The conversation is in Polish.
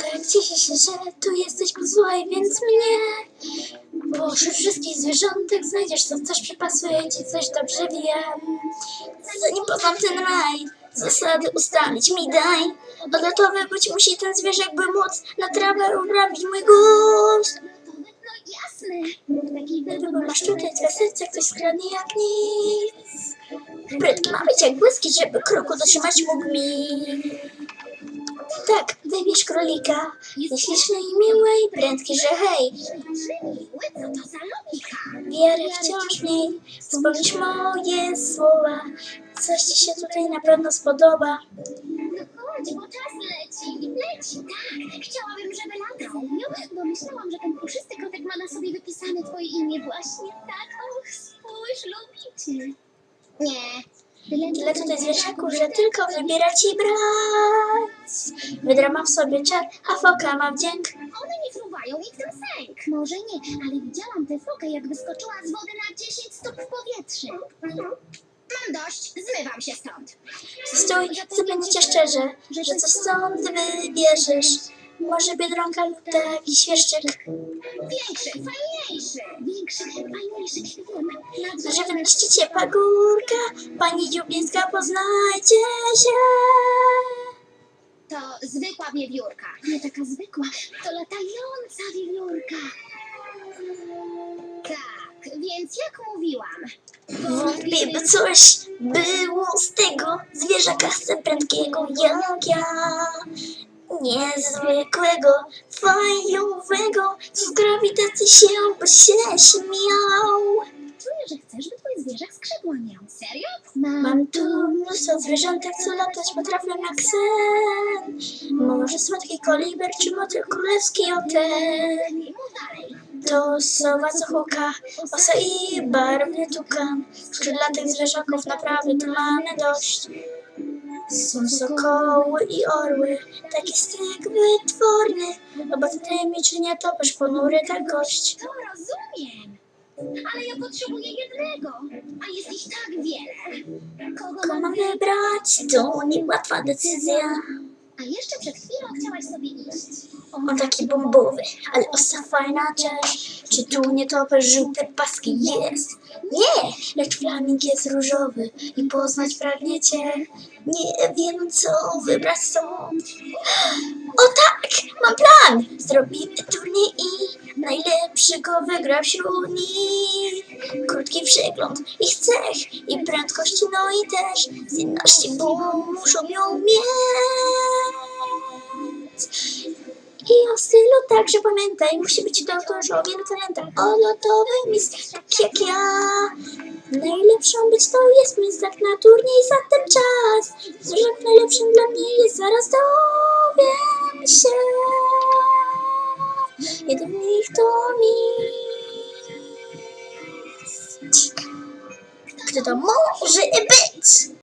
Tak cieszę się, że tu jesteś, posłuchaj więc mnie. Pośród wszystkich zwierzątek znajdziesz co chcesz, przypasuje ci coś, dobrze wiem. Zanim poznam ten raj, zasady ustalić mi daj. Odlotowy być musi ten zwierzak, by móc na trawę uprawić mój gust. No masz tutaj twe serce, ktoś skradnie jak nic. Prędki ma być jak błyski, żeby kroku dotrzymać mógł mi. Tak, wybierz królika. Jest śliczny i miły i prędki, że hej. Wiary wciąż mniej, wspomnisz moje słowa. Coś ci się tutaj na pewno spodoba. No chodź, bo czas leci. Leci, tak. Chciałabym, żeby latał. Bo myślałam, że ten puszysty kotek ma na sobie wypisane twoje imię właśnie tak. Och, spójrz, lubi cię. Nie. Tyle tutaj zwierzaków, że tylko wybierać i brać. Wydra ma w sobie czar, a foka ma wdzięk. One nie fruwają i w tym sęk. Może nie, ale widziałam tę fokę, jak wyskoczyła z wody na 10 stóp w powietrze. Mam dość, zmywam się stąd. Stój, zapewnię cię szczerze, że coś stąd wybierzesz. Może biedronka lub taki świerszczyk. Większy, fajniejszy. Większy, fajniejszy, Że wyniszczycie pagórka, pani Dziubińska, poznajcie się. To zwykła wiewiórka. Nie taka zwykła, to latająca wiewiórka. Tak, więc jak mówiłam. Wątpię, by coś było z tego zwierzaka prędkiego jak ja. Niezwykłego, fajowego, z grawitacji się by się śmiał. Czuję, że chcesz, by twój zwierzak skrzydła miał. Serio? Mam tu mnóstwo zwierzątek, co latać potrafią jak sen. Może słodki koliber, czy motyl królewski dalej. To sowa, co huka, osa i barwny tukan. Skrzydlatych zwierzaków naprawdę tu mamy dość. Są sokoły i orły, taki styk wytworny. Oba te tajemniczy nie topisz, ponury tak gość. To rozumiem. Ale ja potrzebuję jednego, a jest ich tak wiele. Kogo Kogo mam wybrać? To niełatwa decyzja. A jeszcze przed chwilą chciałaś sobie iść. On taki bombowy, ale osa fajna cześć. Czy tu nie topesz żółte paski? Jest! Nie! Lecz flaming jest różowy i poznać pragniecie. Nie wiem co wybrać stąd. O tak! Mam plan! Zrobimy turniej i najlepszy go wygra wśród nich. Krótki przegląd ich cech i prędkości, no i też z inności, bo muszą ją mieć. I o stylu także pamiętaj, musi być doktor o wielu talentach. Odlotowy mistrz, tak jak ja. Najlepszą być to jest mistrz tak na turniej za ten czas. Że najlepszym dla mnie jest zaraz dowiem się. Nich to mistrz. Kto to może być?